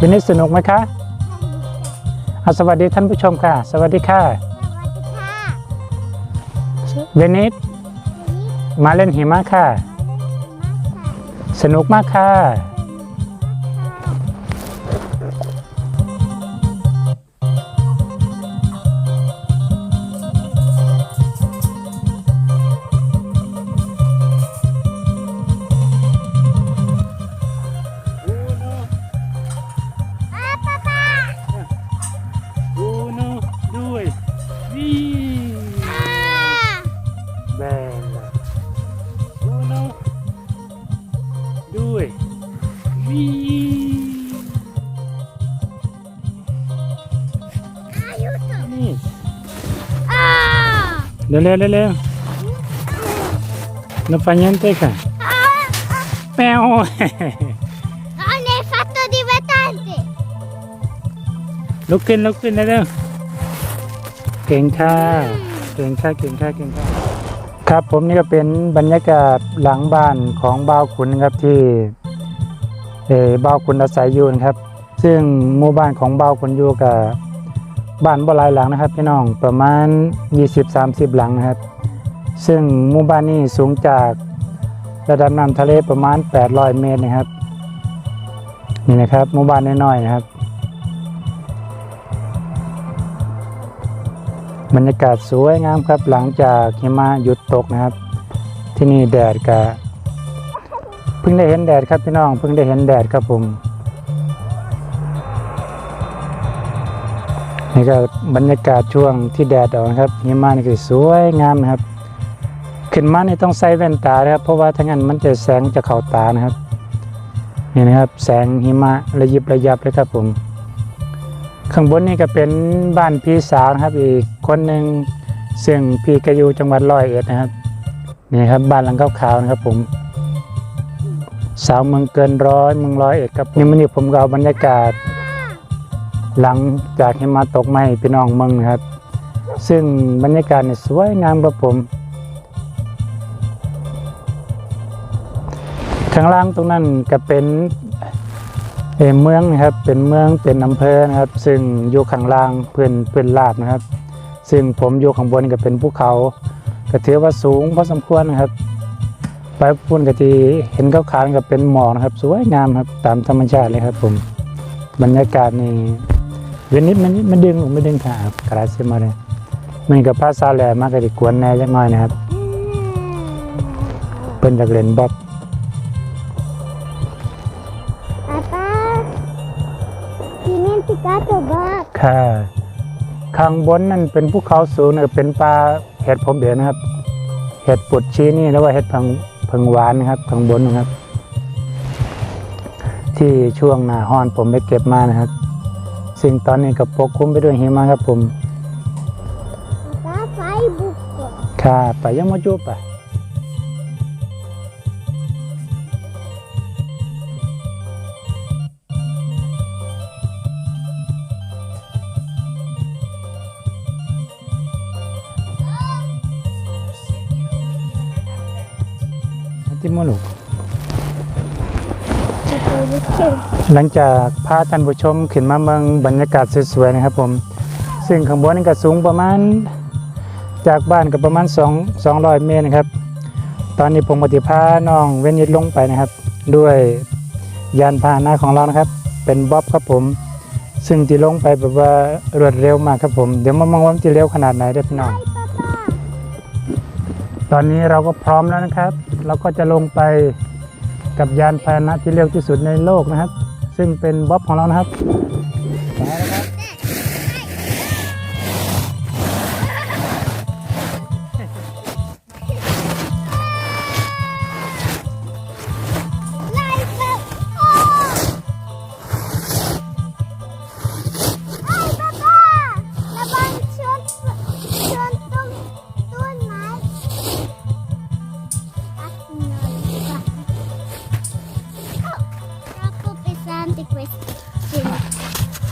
วันนี้สนุกไหมคะอะสวัสดีท่านผู้ชมค่ะสวัสดีค่ะ สวัสดีค่ะเวนิสมาเล่นหิมะค่ะ สนุกมากค่ะ เร็วเร็วเร็วเร็ว non fa niente ค่ะ Ah! ah. แมว Ah, ne hai fatto divertente! ลุกขึ้นลุกขึ้นเร็วเก่งค่ะเก่งค่ะเก่งค่ะเก่งค่ะครับผมนี่ก็เป็นบรรยากาศหลังบ้านของบ่าวขุนนะครับที่เออบ่าวขุนอาศัยอยู่นะครับ ซึ่งหมู่บ้านของบ่าวขุนอยู่กับ บ้านบ่หลายหลังนะครับพี่น้องประมาณ 20-30 หลังนะครับ ซึ่งหมู่บ้านนี้สูงจากระดับน้ำทะเลประมาณ 800 เมตรนะครับนี่นะครับหมู่บ้านน้อยๆนะครับ บรรยากาศสวยงามครับหลังจากหิมะหยุดตกนะครับ ที่นี่แดดก็เพิ่งได้เห็นแดดครับพี่น้องเพิ่งได้เห็นแดดครับผม นี่ก็บรรยากาศช่วงที่แดดออกนะครับหิมะนี่คือสวยงามนะครับ ขึ้นมานี่ต้องใส่แว่นตานะครับ เพราะว่าถ้างั้นมันจะแสงจะเข้าตานะครับนี่นะครับ แสงหิมะระยิบระยับเลยครับผม ข้างบนนี่ก็เป็นบ้านพี่สาวนะครับ อีกคนหนึ่งซึ่งพี่กอยู่จังหวัดร้อยเอ็ดนะครับนี่ครับบ้านหลังขาวๆนะครับผมสาวเมืองเกินร้อยเมืองร้อยเอ็ดครับนี่มันนี่ผมก็เอาบรรยากาศ หลังจากหิมะตกมาให้พี่น้องเมืองนะครับ ซึ่งบรรยากาศนี่สวยงามครับผมข้างล่างตรงนั้นก็เป็นเมืองนะครับเป็นเมืองเป็นอำเภอนะครับ ซึ่งอยู่ข้างล่างเพื่อนเพื่อนลาดนะครับ ซึ่งผมอยู่ข้างบนก็เป็นภูเขาก็ถือว่าสูงพอสมควรนะครับไปพุ่นกะทีเห็นเขาขาวๆกับเป็นหมอกนะครับ สวยงามครับตามธรรมชาติเลยครับผมบรรยากาศนี่ เวนนิดมันมันดึงผมไม่ดึงขาครับกระไรเสียมาเลยมันกับภาษาแหลมากกะดิกวนแหน่จักหน่อยนะครับเป็นจากเล่นบ๊อบ Papà! Dimenticato Bob! ค่ะข้างบนนั่นเป็นภูเขาสูงนะครับเป็นป่าเห็ดผมเดียวนะครับ เห็ดปุดชี้นี่แล้วว่าเห็ดพังพังหวานนะครับข้างบนนะครับ ที่ช่วงหน้าฮ้อนผมไปเก็บมานะครับ สิ่งตอนนี้ก็ปกคลุมไปด้วยหิมะครับผม Papà, fai buco! ค่ะไปยังมาจูบไปที่มลูก หลังจากพาท่านผู้ชมขึ้นมาเมืองบรรยากาศสวยๆนะครับผม ซึ่งข้างบนนี่ก็สูงประมาณจากบ้านก็ประมาณ 2 200 เมตรนะครับ ตอนนี้ผมปฏิพาน้องเวนิดลงไปนะครับ ด้วยยานพาหนะของเรานะครับ เป็นบ๊อบครับผม ซึ่งที่ลงไปแบบว่ารวดเร็วมากครับผม เดี๋ยวมามองว่ามันจะเร็วขนาดไหนเด้อพี่น้อง ตอนนี้เราก็พร้อมแล้วนะครับ เราก็จะลงไป กับยานพาหนะที่เร็วที่สุดในโลกนะครับ ซึ่งเป็นบ๊อบของเรานะครับ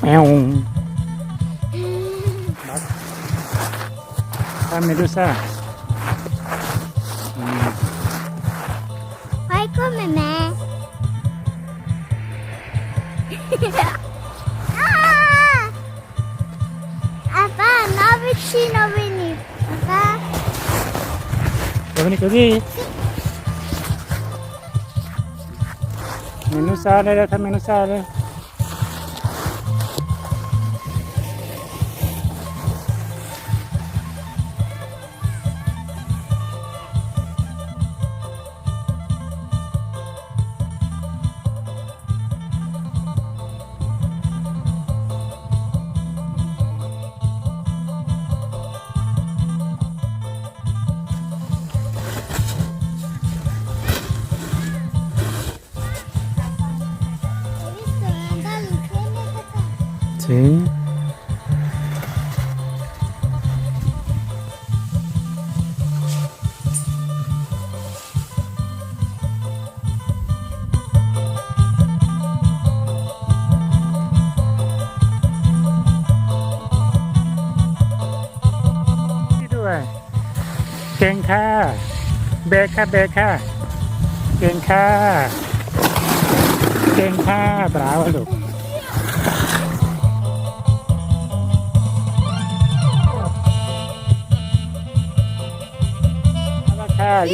É um. Ah, Medusa. Vai comer, né? ah! Apa, nove chino vini. Tá. Tá Apa? Vini così? Menu sale, ragazzi, menu sale. Sì. Due. เก่งค่ะ เบรกค่ะ เบรกค่ะ เก่งค่ะ เก่งค่ะบราวลูก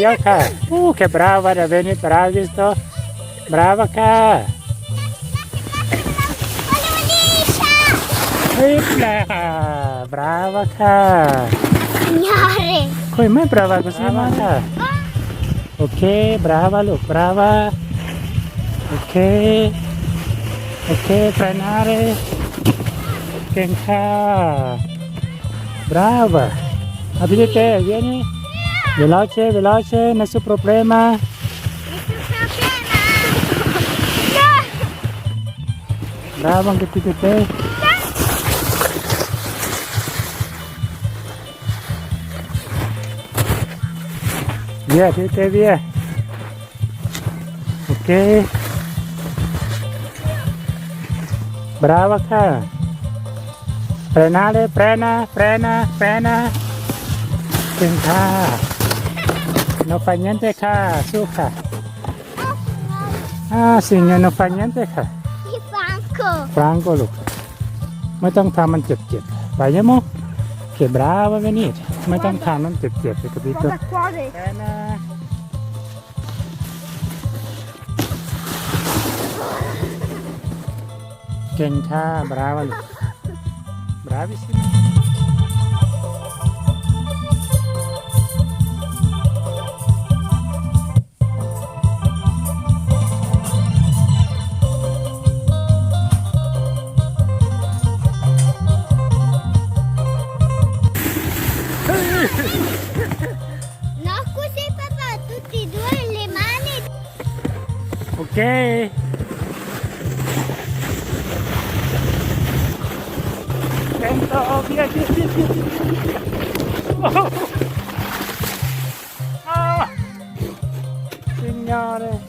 acá, Uh, qué brava de venir para visto. Brava acá. Brava acá. Signore. Come brava così, mamma? Ok, brava, lo brava. Ok. Ok, frenare. Tenka. Brava. Aprite, vieni. Veloce, veloce, nessun problema. Bravo anche tu che te. Via, te, te via. Ok. Brava ca. Frenare, frena, frena, frena. Ten ca. Non fa niente ca, su ca. Ah, signor, non fa niente ca. Il banco! ฟรังโกลูกไม่ต้องทำมันเจ็บๆ ไปยังโมเก็บราไว้ไว้นี่ไม่ต้องทำมันเจ็บๆไปกับพี่ตัว Guarda qua! แค่นะเก่ง Ok? Sento, via, via, via, via. Oh. Ah. Signore.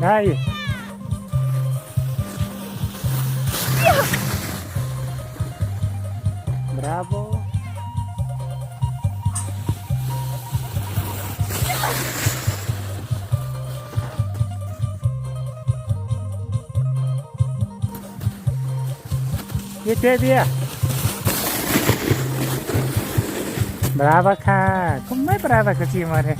Dai. Bravo. ยึดเบียเบี้ยบราบาค่ะคุณไม่บราบากระจีมาเลย